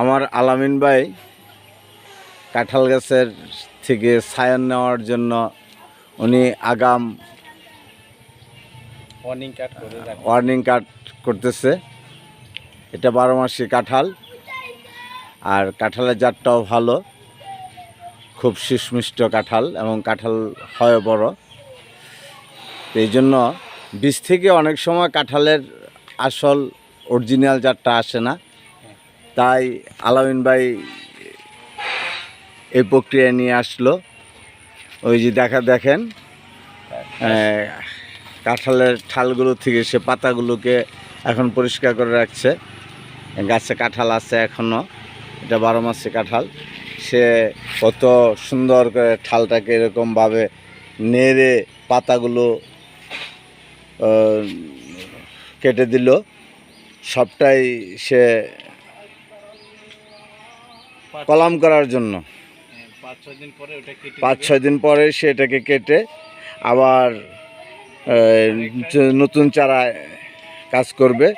আমার আলামিন ভাই কাঁঠাল গাছের থেকে সায়ন নেওয়ার জন্য উনি আগাম ওয়ার্নিং কাট করে ওয়ার্নিং কাট করতেছে। এটা বারো মাসি কাঁঠাল। আর কাঁঠালের জাতটাও ভালো। খুব সুস্মিষ্ট কাঁঠাল এবং কাঁঠাল হয় বড়। এই জন্য বীজ থেকে অনেক সময় কাঁঠালের আসল অরিজিনাল জাতটা আসে না। তাই আলামিন ভাই এই প্রক্রিয়া নিয়ে আসলো। ওই যে দেখা দেখেন কাঁঠালের ঠালগুলো থেকে সে পাতাগুলোকে এখন পরিষ্কার করে রাখছে। গাছে কাঁঠাল আছে এখনও এটা বারো মাসে কাঁঠাল। সে কত সুন্দর করে ঠালটাকে এরকমভাবে নেড়ে পাতাগুলো কেটে দিল। সবটাই সে কলাম করার জন্য। হ্যাঁ, পাঁচ ছয় দিন পরে সেটাকে কেটে পাঁচ দিবে। ছয় দিন পরে সে এটাকে কেটে আবার নতুন চারা কাজ করবে।